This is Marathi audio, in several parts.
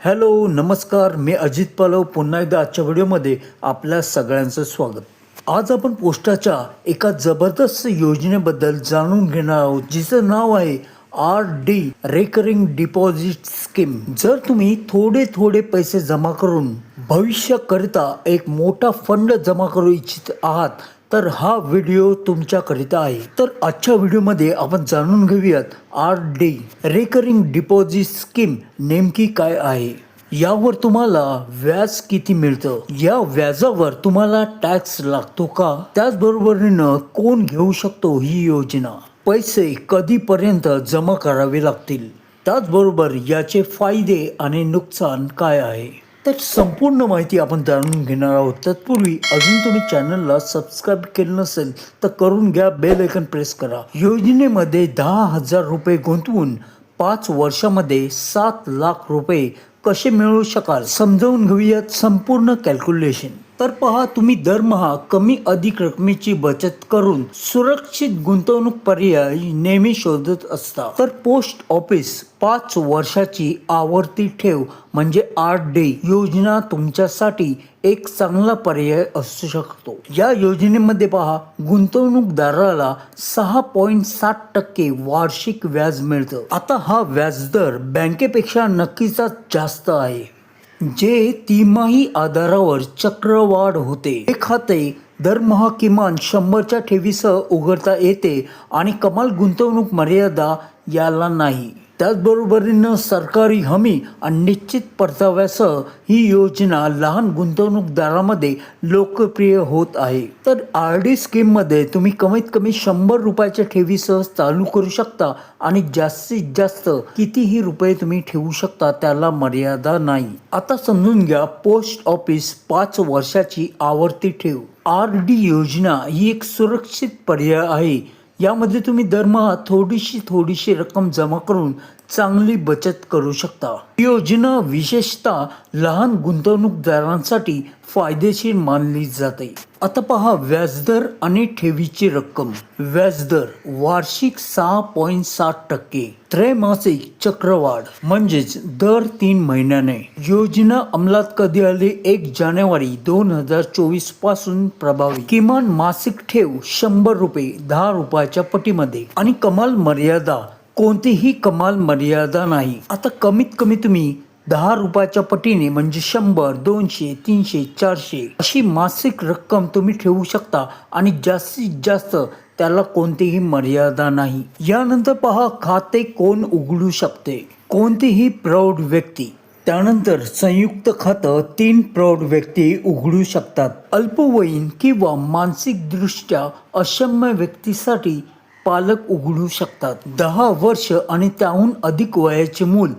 हॅलो नमस्कार. मी अजित पालव पुन्हा एकदा आजच्या व्हिडिओमध्ये आपल्या सगळ्यांचं स्वागत. आज आपण पोस्टाच्या एका जबरदस्त योजनेबद्दल जाणून घेणार आहोत जिचं नाव आहे R D recurring deposit scheme जर तुम्ही थोडे थोडे पैसे जमा करून भविष्याकरिता एक मोठा फंड जमा करू इच्छित आहात तर हा व्हिडिओ तुमच्याकरिता आहे. तर आजच्या व्हिडिओमध्ये आपण जाणून घेऊयात R D recurring deposit scheme नेमकी काय आहे? यावर तुम्हाला व्याज किती मिळतं? या व्याजावर तुम्हाला टॅक्स लागतो का? त्याचबरोबरीनं कोण घेऊ शकतो ही योजना? पैसे कधीपर्यंत जमा करावे लागतील? त्याचबरोबर याचे फायदे आणि नुकसान काय आहे? तर संपूर्ण माहिती आपण जाणून घेणार आहोत. तत्पूर्वी अजून तुम्ही चॅनलला सबस्क्राईब केलं नसेल तर करून घ्या बेल ऐकन प्रेस करा. योजनेमध्ये दहा हजार रुपये गुंतवून पाच वर्षामध्ये सात लाख रुपये कसे मिळवू शकाल? समजावून घेऊयात संपूर्ण कॅल्क्युलेशन तर पहा तुम्ही दरमहा कमी अधिक रकमेची बचत करून सुरक्षित गुंतवणूक पर्याय नेहमी शोधत असता. तर पोस्ट ऑफिस पाच वर्षाची आवर्ती ठेव म्हणजे आर डे योजना तुमच्यासाठी एक चांगला पर्याय असू शकतो. या योजनेमध्ये पहा गुंतवणूकदाराला सहा पॉईंट सात टक्के वार्षिक व्याज मिळतं. आता हा व्याजदर बँकेपेक्षा नक्कीचा जास्त आहे. जे तिमाही आधारावर चक्रवाढ होते. हे खाते दरमहा किमान शंभरच्या ठेवीसह उघडता येते आणि कमाल गुंतवणूक मर्यादा याला नाही. त्याचबरोबरीनं सरकारी हमी आणि निश्चित परताव्यासह ही योजना लहान गुंतवणूकदारामध्ये लोकप्रिय होत आहे. तर आर डी स्कीममध्ये तुम्ही कमीत कमी शंभर रुपयाच्या ठेवीसह चालू करू शकता आणि जास्तीत जास्त कितीही रुपये तुम्ही ठेवू शकता त्याला मर्यादा नाही. आता समजून घ्या पोस्ट ऑफिस पाच वर्षाची आवर्ती ठेव. आर डी योजना ही एक सुरक्षित पर्याय आहे. यामध्ये तुम्ही दरमहा थोडीशी थोडीशी रक्कम जमा करून चांगली बचत करू शकता. योजना विशेषतः लहान गुंतवणूकदारांसाठी फायदेशीर मानली जाते. आता पहा व्याजदर आणि ठेवीची रक्कम. व्याजदर वार्षिक सहा पॉईंट सात टक्के. त्रैमासिक चक्रवाढ म्हणजेच दर तीन महिन्याने. योजना अंमलात कधी आली? एक जानेवारी दोन हजार चोवीसपासून प्रभावी. किमान मासिक ठेव शंभर रुपये दहा रुपयाच्या पटीमध्ये. आणि कमाल मर्यादा कोणतीही कमाल मर्यादा नाही. आता कमीत कमी तुम्ही दहा रुपयाच्या पटीने म्हणजे शंभर दोनशे तीनशे चारशे अशी मासिक रक्कम तुम्ही ठेवू शकता आणि जास्तीत जास्त त्याला कोणतीही मर्यादा नाही. यानंतर पहा खाते कोण उघडू शकते. कोणतीही प्रौढ व्यक्ती. त्यानंतर संयुक्त खातं तीन प्रौढ व्यक्ती उघडू शकतात. अल्पवयीन किंवा मानसिकदृष्ट्या अक्षम्य व्यक्तीसाठी पालक उघडू शकतात. दहा वर्ष आणि त्याहून अधिक वयाचे मूल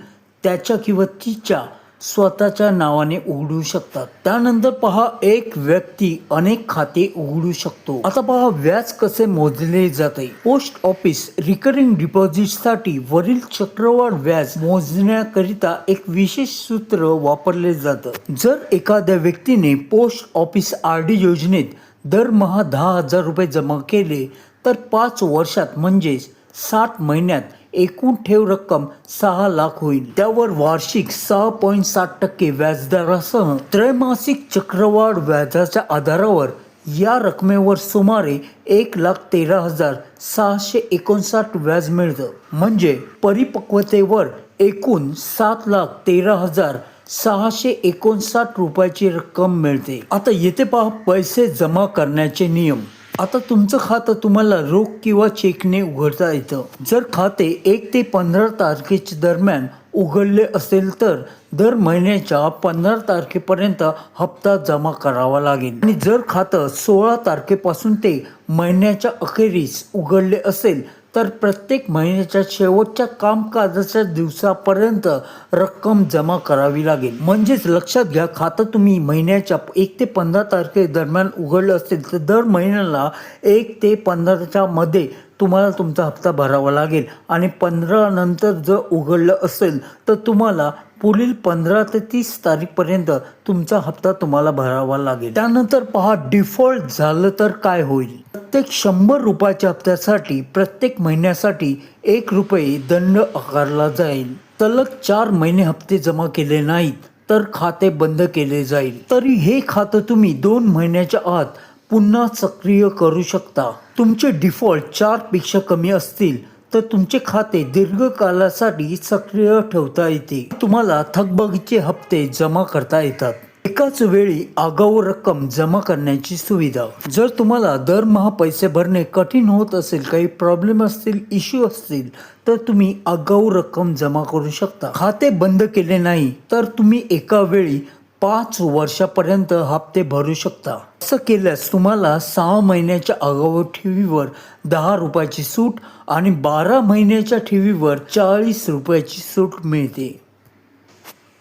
त्याच्या किंवा तिच्या स्वतःच्या नावाने उघडू शकतात. त्यानंतर पहा एक व्यक्ती अनेक खाते उघडू शकतो. आता पहा व्याज कसे मोजले जाते? पोस्ट ऑफिस रिकरिंग डिपॉझिटसाठी वरील चक्रवाढ व्याज मोजण्याकरिता एक विशेष सूत्र वापरले जातं. जर एखाद्या व्यक्तीने पोस्ट ऑफिस आर डी योजनेत दरमहा दहा हजार रुपये जमा केले तर पाच वर्षात म्हणजेच साठ महिन्यात एकूण ठेव रक्कम सहा लाख होईल. त्यावर वार्षिक सहा पॉईंट सात टक्के व्याजदरासह त्रैमासिक चक्रवाढ व्याजाच्या आधारावर या रकमेवर सुमारे एक लाख तेरा हजार सहाशे एकोणसाठ व्याज मिळतं. म्हणजे परिपक्वतेवर एकूण सात लाख तेरा हजार सहाशे एकोणसाठ रुपयाची रक्कम मिळते. आता येथे पहा पैसे जमा करण्याचे नियम. आता तुमचं खातं तुम्हाला रोख किंवा चेकने उघडता येतं. जर खाते एक ते पंधरा तारखेच्या दरम्यान उघडले असेल तर दर महिन्याच्या पंधरा तारखेपर्यंत हप्ता जमा करावा लागेल. आणि जर खातं सोळा तारखेपासून ते महिन्याच्या अखेरीस उघडले असेल तर प्रत्येक महिन्याच्या शेवटच्या कामकाजाच्या दिवसापर्यंत रक्कम जमा करावी लागेल. म्हणजेच लक्षात घ्या खातं तुम्ही महिन्याच्या एक ते पंधरा तारखे दरम्यान उघडलं असेल तर दर महिन्याला एक ते पंधराच्या मध्ये तुम्हाला तुमचा हप्ता भरावा लागेल. आणि पंधरा नंतर जर उघडलं असेल तर तुम्हाला पुढील पंधरा ते तीस तारीखपर्यंत तुमचा हप्ता तुम्हाला भरावा लागेल. त्यानंतर पहा डिफॉल्ट झालं तर काय होईल? प्रत्येक शंभर रुपयाच्या हप्त्यासाठी प्रत्येक महिन्यासाठी एक रुपये दंड आकारला जाईल. सलग चार महिने हप्ते जमा केले नाहीत तर खाते बंद केले जाईल. तरी हे खातं तुम्ही दोन महिन्याच्या आत पुन्हा सक्रिय करू शकता. तुमचे डिफॉल्ट चारपेक्षा कमी असतील तर तुमचे खाते दीर्घकालासाठी सक्रिय ठेवता येते. तुम्हाला थकबाकीचे हप्ते जमा करता येतात. एकाच वेळी आगाऊ रक्कम जमा करण्याची सुविधा. जर तुम्हाला दरमहा पैसे भरणे कठीण होत असेल काही प्रॉब्लेम असतील इश्यू असतील तर तुम्ही आगाऊ रक्कम जमा करू शकता. खाते बंद केले नाही तर तुम्ही एका वेळी पाच वर्षापर्यंत हप्ते भरू शकता. असं केल्यास तुम्हाला सहा महिन्याच्या आगाऊ ठेवीवर दहा रुपयाची सूट आणि बारा महिन्याच्या ठेवीवर चाळीस रुपयाची सूट मिळते.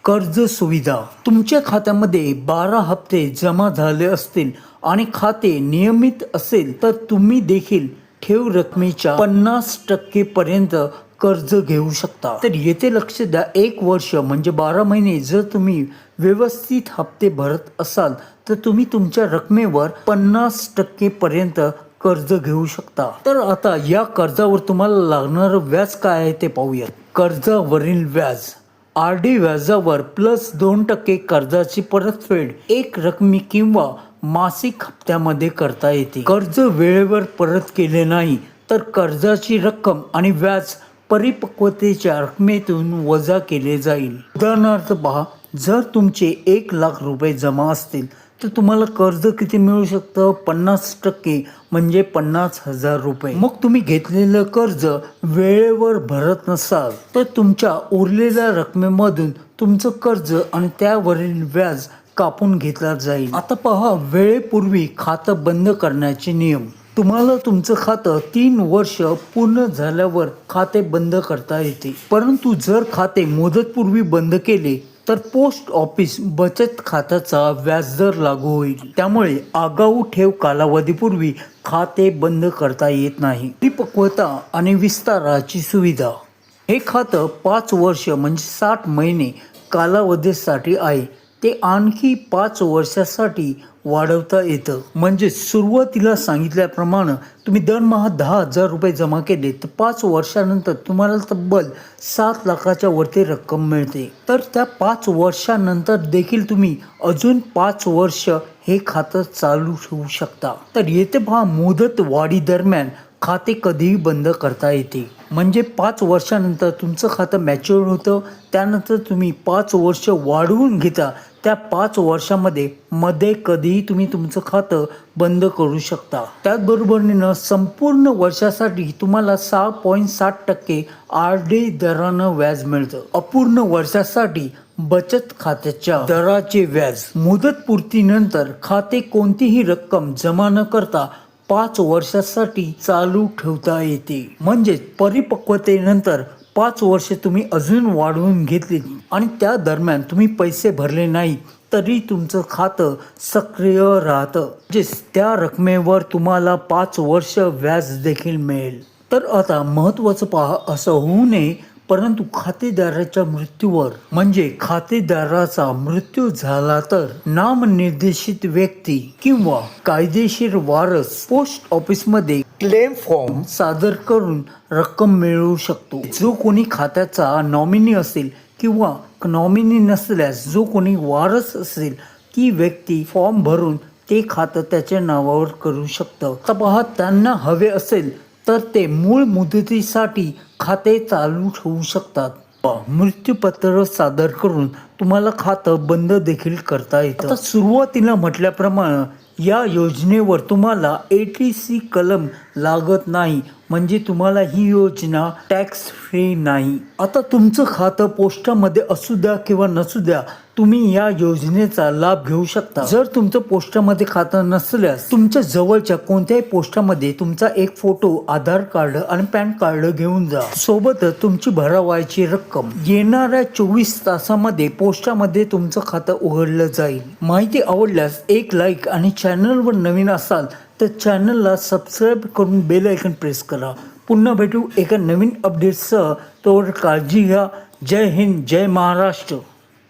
कर्ज सुविधा. तुमच्या खात्यामध्ये बारा हप्ते जमा झाले असतील आणि खाते नियमित असेल तर तुम्ही देखील ठेव रकमेच्या पन्नास टक्के पर्यंत कर्ज घेऊ शकता. तर येथे लक्ष द्या एक वर्ष म्हणजे बारा महिने जर तुम्ही व्यवस्थित हप्ते भरत असाल तर तुम्ही तुमच्या रकमेवर पन्नास टक्के पर्यंत कर्ज घेऊ शकता. तर आता या कर्जावर तुम्हाला लागणारं व्याज काय आहे ते पाहूयात. कर्जावरील व्याज. आर डी व्याजावर प्लस दोन टक्के कर्जाची परतफेड एक रकमी किंवा मासिक हप्त्यामध्ये करता येते. कर्ज वेळेवर परत केले नाही तर कर्जाची रक्कम आणि व्याज परिपक्वतेच्या रकमेतून वजा केले जाईल. उदाहरणार्थ पहा जर तुमचे एक लाख रुपये जमा असतील तर तुम्हाला कर्ज किती मिळू शकतं? पन्नास टक्के म्हणजे पन्नास हजार रुपये. मग तुम्ही घेतलेलं कर्ज वेळेवर भरत नसाल तर तुमच्या उरलेल्या रकमेमधून तुमचं कर्ज आणि त्यावरील व्याज कापून घेतला जाईल. आता पहा वेळेपूर्वी खातं बंद करण्याचे नियम. तुम्हाला तुमचं खातं तीन वर्ष पूर्ण झाल्यावर खाते बंद करता येते. परंतु जर खाते मुदतपूर्वी बंद केले तर पोस्ट ऑफिस बचत खात्याचा व्याजदर लागू होईल. त्यामुळे आगाऊ ठेव कालावधीपूर्वी खाते बंद करता येत नाही. परिपक्वता आणि विस्ताराची सुविधा. हे खातं पाच वर्ष म्हणजे साठ महिने कालावधीसाठी आहे. ते आणखी पाच वर्षासाठी वाढवता येतं. म्हणजे सुरुवातीला सांगितल्याप्रमाणे तुम्ही दरमहा दहा हजार रुपये जमा केले तर पाच वर्षानंतर तुम्हाला तब्बल सात लाखाच्या वरती रक्कम मिळते. तर त्या पाच वर्षानंतर देखील तुम्ही अजून पाच वर्ष हे खातं चालू ठेवू शकता. तर येथे पहा मुदत वाढी दरम्यान खाते कधीही बंद करता येते. म्हणजे पाच वर्षानंतर तुमचं खातं मॅच्युअर होतं त्यानंतर तुम्ही पाच वर्ष वाढवून घेता. त्या पाच वर्षामध्ये मध्ये कधीही तुम्ही तुमचं खातं बंद करू शकता. त्याचबरोबरीनं संपूर्ण वर्षासाठी तुम्हाला सहा पॉईंट साठ टक्के आर डी दरानं व्याज मिळतं. अपूर्ण वर्षासाठी बचत खात्याच्या दराचे व्याज. मुदतपूर्तीनंतर खाते कोणतीही रक्कम जमा न करता पाच वर्षासाठी चालू ठेवता येते. म्हणजेच परिपक्वतेनंतर पाच वर्षे तुम्ही अजून वाढवून घेतली आणि त्या दरम्यान तुम्ही पैसे भरले नाही तरी तुमचं खातं सक्रिय राहतं. म्हणजेच त्या रकमेवर तुम्हाला पाच वर्ष व्याज देखील मिळेल. तर आता महत्त्वाचं पहा असं होऊ नये परंतु खातेदाराच्या मृत्यूवर म्हणजे खातेदाराचा मृत्यू झाला तर नामनिर्देशित व्यक्ती किंवा कायदेशीर वारस पोस्ट ऑफिसमध्ये क्लेम फॉर्म सादर करून रक्कम मिळवू शकतो. जो कोणी खात्याचा नॉमिनी असेल किंवा नॉमिनी नसल्यास जो कोणी वारस असेल ती व्यक्ती फॉर्म भरून ते खातं त्याच्या नावावर करू शकतं. आता पहा त्यांना हवे असेल तर ते मूळ मुदतीसाठी खाते चालू ठेवू शकतात. मृत्यूपत्र सादर करून तुम्हाला खातं बंद देखील करता येतं. आता सुरुवातीला म्हटल्याप्रमाणे या योजनेवर तुम्हाला ए टी सी कलम लागत नाही. म्हणजे तुम्हाला ही योजना टॅक्स फ्री नाही. आता तुमचं खातं पोस्टामध्ये असू द्या किंवा नसू द्या तुम्ही या योजनेचा लाभ घेऊ शकता. जर तुमचं पोस्टामध्ये खातं नसल्यास तुमच्या जवळच्या कोणत्याही पोस्टामध्ये तुमचा एक फोटो आधार कार्ड आणि पॅन कार्ड घेऊन जा. सोबतच तुमची भरावायची रक्कम. येणाऱ्या चोवीस तासामध्ये पोस्टामध्ये तुमचं खातं उघडलं जाईल. माहिती आवडल्यास एक लाईक आणि चॅनलवर नवीन असाल तर चॅनलला सबस्क्राईब करून बेल आयकन प्रेस करा. पुन्हा भेटू एका नवीन अपडेटसह तोवर काळजी घ्या. जय हिंद जय महाराष्ट्र.